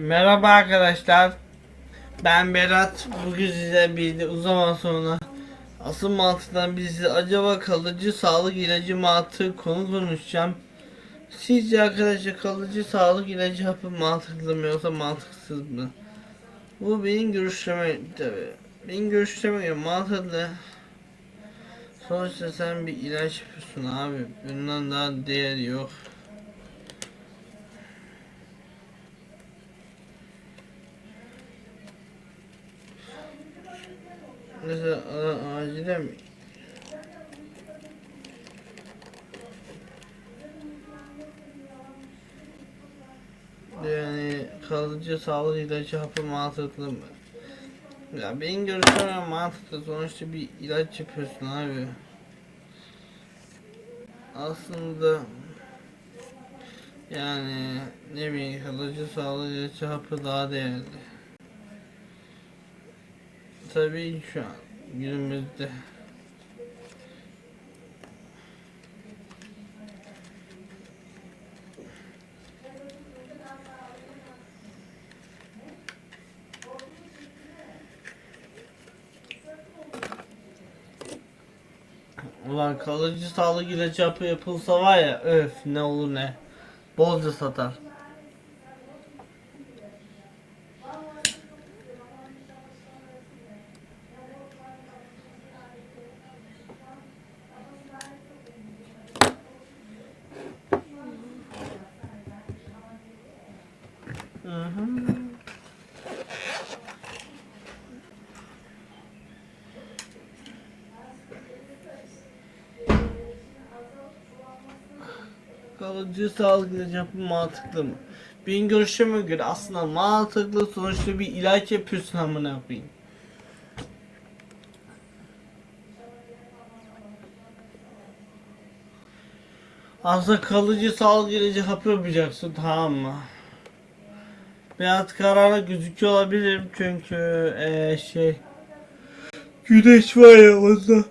Merhaba arkadaşlar. Ben Berat. Bugün size bir uzun zaman sonra asıl mantıktan birisi acaba kalıcı sağlık ilacı mantığı konu konuşacağım. Sizce arkadaşlar kalıcı sağlık ilacı hapı mantıklı mı yoksa mantıksız mı? Bu benim görüşleme tabi. Benim görüşleme göre mantıklı. Sonuçta sen bir ilaç yapıyorsun abi. Bundan daha değeri yok. Mesela a- acile mi? Yani kalıcı sağlık ilacı hapı mantıklı mı? Ya benim görüşüm mantıklı. Sonuçta bir ilaç yapıyorsun abi. Aslında yani ne bileyim kalıcı sağlık ilacı hapı daha değerli. Tabii şu an günümüzde Ulan kalıcı sağlık ilacı hapı yapılsa var ya öf ne olur ne bolca satar. Hı. Kalıcı sağlık ilacı mantıklı mı? Benim görüşüme göre aslında mantıklı sonuçta bir ilaç yapıyorsun amına koyayım. Aslında kalıcı sağlık ilacı hapı yapacaksın tamam mı? Biraz karanlık gözüküyor olabilirim çünkü eee şey Güneş var ya onda.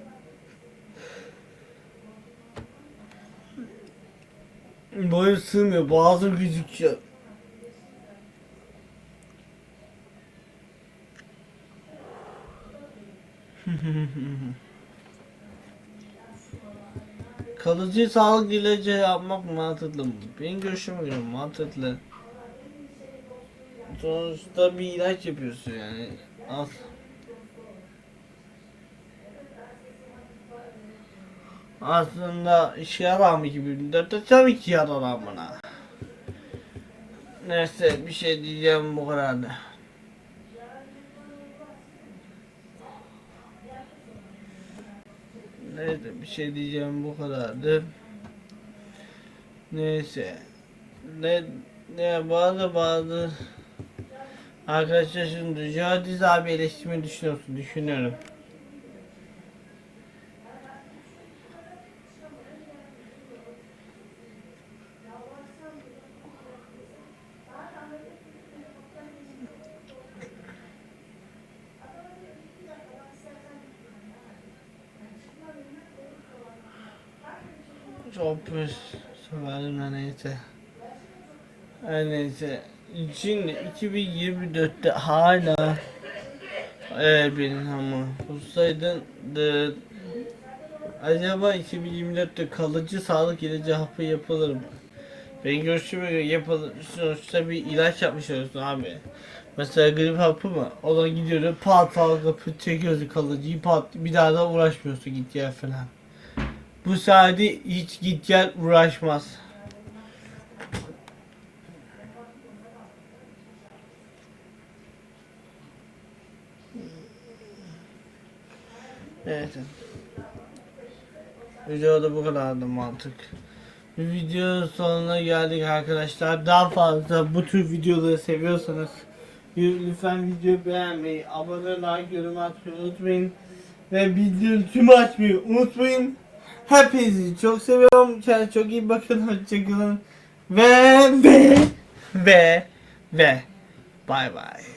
Boyum sığmıyor, boğazım gözüküyor. Kalıcı sağlık ilacı yapmak mantıklı mı? Benim görüşüme göre mantıklı. Sonuçta bir ilaç yapıyorsun yani. Al. Aslında işe yarar mı gibi de tabii ki yarar amına. Neyse bir şey diyeceğim bu kadardı. Neyse bir şey diyeceğim bu kadardı. Neyse. Ne ne bazı bazı arkadaşlar şimdi Jadiz abi eleştirmeyi düşünüyorsun düşünüyorum. Çok pis severim neyse. Her neyse. Şimdi 2024'te hala eğer benim ama olsaydın da acaba 2024'te kalıcı sağlık ilacı hapı yapılır mı? Ben görüşüme göre yapılır. Sonuçta bir ilaç yapmış olursun abi. Mesela grip hapı mı? O da gidiyor pat kapı çekiyorsun kalıcıyı pat bir daha da uğraşmıyorsun git gel falan. Bu sayede hiç git gel uğraşmaz. Evet. Videoda bu kadardı mantık. Bir video sonuna geldik arkadaşlar. Daha fazla bu tür videoları seviyorsanız lütfen videoyu beğenmeyi, abone like, yorum atmayı unutmayın. Ve bildirim tüm açmayı unutmayın. Hepinizi çok seviyorum. Kendinize çok iyi bakın. Hoşçakalın. Ve ve ve ve bye bye.